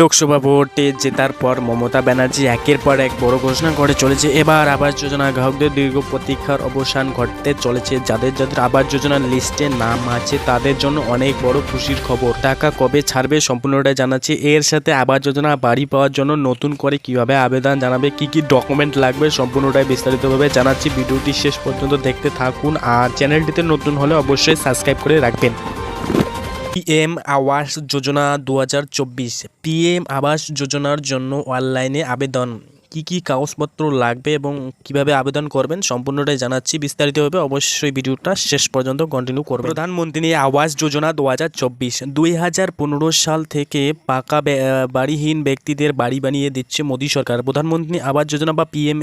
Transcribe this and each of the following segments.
লোকসভা ভোটে জেতার পর মমতা ব্যানার্জি একের পর এক বড় ঘোষণা করে চলেছে। এবার আবাস যোজনা গ্রাহকদের দীর্ঘ প্রতীক্ষার অবসান ঘটতে চলেছে। যাদের যাদের আবাস যোজনার লিস্টে নাম আছে, তাদের জন্য অনেক বড় খুশির খবর। টাকা কবে ছাড়বে সম্পূর্ণটাই জানাচ্ছি। এর সাথে আবাস যোজনা বাড়ি পাওয়ার জন্য নতুন করে কীভাবে আবেদন জানাবে, কি কি ডকুমেন্ট লাগবে সম্পূর্ণটাই বিস্তারিতভাবে জানাচ্ছি। ভিডিওটি শেষ পর্যন্ত দেখতে থাকুন আর চ্যানেলটিতে নতুন হলে অবশ্যই সাবস্ক্রাইব করে রাখবেন। পিএম আবাস যোজনা দু হাজার চব্বিশ পিএম আবাস যোজনার জন্য অনলাইনে আবেদন। কি কি কাগজপত্র লাগবে এবং কীভাবে আবেদন করবেন সম্পূর্ণটাই জানাচ্ছি বিস্তারিতভাবে। অবশ্যই ভিডিওটা শেষ পর্যন্ত কন্টিনিউ করবে প্রধানমন্ত্রী আবাস যোজনা দু হাজার চব্বিশ। দুই হাজার পনেরো সাল থেকে পাকা বাড়িহীন ব্যক্তিদের বাড়ি বানিয়ে দিচ্ছে মোদী সরকার। প্রধানমন্ত্রী আবাস যোজনা বা পিএম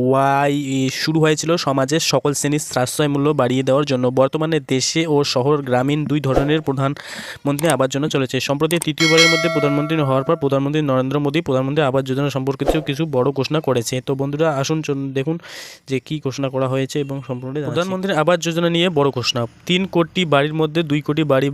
ওয়াই শুরু হয়েছিল সমাজের সকল শ্রেণির সাশ্রয় মূল্য বাড়িয়ে দেওয়ার জন্য। বর্তমানে দেশে ও শহর গ্রামীণ দুই ধরনের প্রধানমন্ত্রী আবাস যোজনা চলেছে। সম্প্রতি তৃতীয়বারের মধ্যে প্রধানমন্ত্রী হওয়ার পর প্রধানমন্ত্রী নরেন্দ্র মোদী প্রধানমন্ত্রী আবাস যোজনা সম্পর্কিত কিছু বড় ঘোষণা করেছে। তো বন্ধুরা আসুন দেখুন যে কি ঘোষণা করা হয়েছে এবং সম্পূর্ণ প্রধানমন্ত্রী আবাস যোজনা নিয়ে বড় ঘোষণা। তিন কোটি বাড়ির মধ্যে দুই কোটি বাড়ি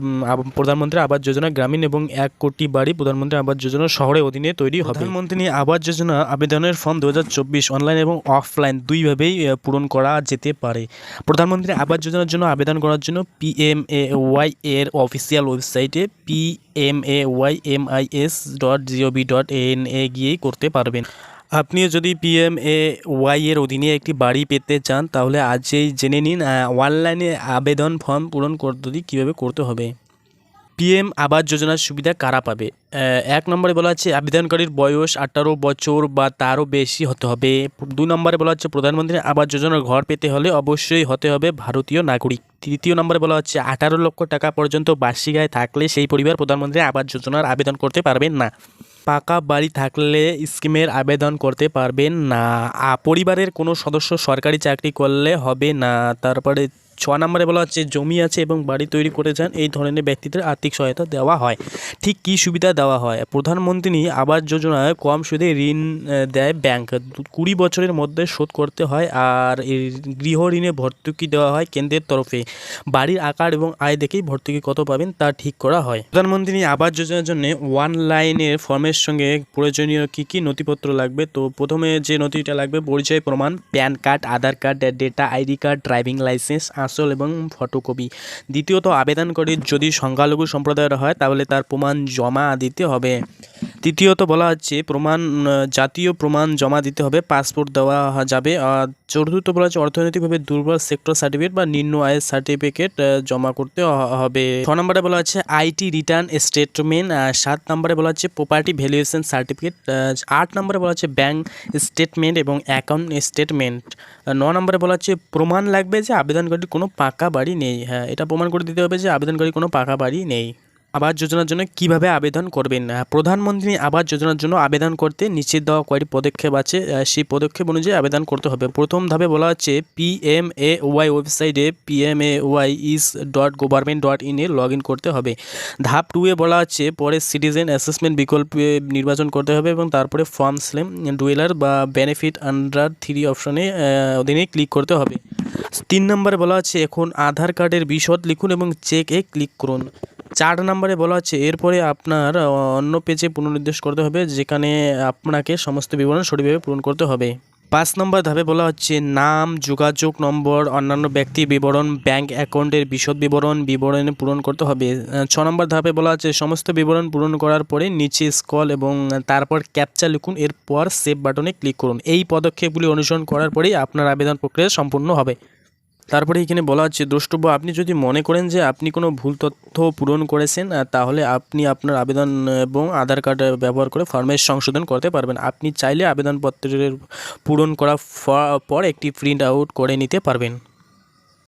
প্রধানমন্ত্রী আবাস যোজনা গ্রামীণ এবং এক কোটি বাড়ি প্রধানমন্ত্রী আবাস যোজনা শহরের অধীনে তৈরি হবে। প্রধানমন্ত্রী আবাস যোজনা আবেদনের ফর্ম দু হাজার চব্বিশ অনলাইন এবং অফলাইন দুইভাবেই পূরণ করা যেতে পারে। প্রধানমন্ত্রী আবাস যোজনার জন্য আবেদন করার জন্য পিএমএ ওয়াই এর অফিসিয়াল ওয়েবসাইটে P M A Y M I S dot gov dot N এ গিয়ে করতে পারবেন। আপনিও যদি পিএমএ ওয়াই এর অধীনে একটি বাড়ি পেতে চান, তাহলে আজই জেনে নিন অনলাইনে আবেদন ফর্ম পূরণ করতে কীভাবে করতে হবে। পিএম আবাস যোজনার সুবিধা কারা পাবে? এক নম্বরে বলা হচ্ছে আবেদনকারীর বয়স আঠারো বছর বা তারও বেশি হতে হবে। দুই নম্বরে বলা হচ্ছে প্রধানমন্ত্রী আবাস যোজনার ঘর পেতে হলে অবশ্যই হতে হবে ভারতীয় নাগরিক। তৃতীয় নম্বরে বলা হচ্ছে আঠারো লক্ষ টাকা পর্যন্ত বার্ষিক আয় থাকলে সেই পরিবার প্রধানমন্ত্রী আবাস যোজনার আবেদন করতে পারবেন না। পাকা বাড়ি থাকলে স্কিমের আবেদন করতে পারবেন না। পরিবারের কোনো সদস্য সরকারি চাকরি করলে হবে না। তারপরে ছ নম্বরে বলা হচ্ছে, জমি আছে এবং বাড়ি তৈরি করে যান, এই ধরনের ব্যক্তিদের আর্থিক সহায়তা দেওয়া হয়। ঠিক কী সুবিধা দেওয়া হয়? প্রধানমন্ত্রী আবাস যোজনায় কম সুদে ঋণ দেয় ব্যাংক। কুড়ি বছরের মধ্যে শোধ করতে হয় আর গৃহ ঋণে ভর্তুকি দেওয়া হয় কেন্দ্রের তরফে। বাড়ির আকার এবং আয় দেখেই ভর্তুকি কত পাবেন তা ঠিক করা হয়। প্রধানমন্ত্রী আবাস যোজনার জন্য অনলাইনের ফর্মের সঙ্গে প্রয়োজনীয় কী কী নথিপত্র লাগবে? তো প্রথমে যে নথিটা লাগবে, পরিচয় প্রমাণ, প্যান কার্ড, আধার কার্ড, ডেটা আইডি কার্ড, ড্রাইভিং লাইসেন্স আসল এবং ফটোকপি। দ্বিতীয়ত, আবেদনকারীর যদি সংখ্যালঘু সম্প্রদায়ের হয়, তাহলে তার প্রমাণ জমা দিতে হবে। তৃতীয়ত বলা হচ্ছে প্রমাণ জাতীয় প্রমাণ জমা দিতে হবে, পাসপোর্ট দেওয়া যাবে। আর চতুর্থ বলা হচ্ছে অর্থনৈতিকভাবে দুর্বল সেক্টর সার্টিফিকেট বা নিম্ন আয়ের সার্টিফিকেট জমা করতে হবে। ছ নম্বরে বলা হচ্ছে আইটি রিটার্ন স্টেটমেন্ট সাত নম্বরে বলা হচ্ছে প্রপার্টি ভ্যালুয়েশন সার্টিফিকেট আট নম্বরে বলা হচ্ছে ব্যাংক স্টেটমেন্ট এবং অ্যাকাউন্ট স্টেটমেন্ট ন নম্বরে বলা হচ্ছে প্রমাণ লাগবে যে আবেদনকারীর কোনো পাকা বাড়ি নেই। হ্যাঁ এটা প্রমাণ করে দিতে হবে যে আবেদনকারী কোনো পাকা বাড়ি নেই। আবাস যোজনার জন্য কীভাবে আবেদন করবেন? প্রধানমন্ত্রী আবাস যোজনার জন্য আবেদন করতে নিচে দেওয়া কয়েকটি পদক্ষেপ আছে? সেই পদক্ষেপ অনুযায়ী আবেদন করতে হবে। প্রথম ধাপে বলা হচ্ছে পিএমএ ওয়াই ওয়েবসাইটে PMA Y is dot government dot in log in করতে হবে। ধাপ টু এ বলা হচ্ছে পরে সিটিজেন অ্যাসেসমেন্ট বিকল্পে নির্বাচন করতে হবে এবং তারপরে ফর্ম স্লেম ডুয়েলার বা বেনিফিট আন্ডার থ্রি অপশনে অধীনে ক্লিক করতে হবে। তিন নম্বরে বলা হচ্ছে এখন আধার কার্ডের বিশদ লিখুন এবং চেক এ ক্লিক করুন। চার নম্বরে বলা হচ্ছে, এরপরে আপনার অন্য পেজে পুনর্নির্দেশ করতে হবে, যেখানে আপনাকে সমস্ত বিবরণ সঠিকভাবে পূরণ করতে হবে। পাঁচ নম্বর ধাপে বলা হচ্ছে, নাম, যোগাযোগ নম্বর, অন্যান্য ব্যক্তি বিবরণ, ব্যাংক অ্যাকাউন্টের বিশদ বিবরণ, বিবরণে পূরণ করতে হবে। ছ নম্বর ধাপে বলা হচ্ছে, সমস্ত বিবরণ পূরণ করার পরে নিচে স্কল এবং তারপর ক্যাপচা লিখুন, এরপর সেভ বাটনে ক্লিক করুন। এই পদক্ষেপগুলি অনুসরণ করার পরেই আপনার আবেদন প্রক্রিয়া সম্পূর্ণ হবে। তারপরে এখানে বলা হচ্ছে, দ্রষ্টব্য, আপনি যদি মনে করেন যে আপনি কোনো ভুল তথ্য পূরণ করেছেন তাহলে আপনি আপনার আবেদন এবং আধার কার্ড ব্যবহার করে ফর্মের সংশোধন করতে পারবেন। আপনি চাইলে আবেদনপত্রের পূরণ করা পর একটি প্রিন্ট আউট করে নিতে পারবেন।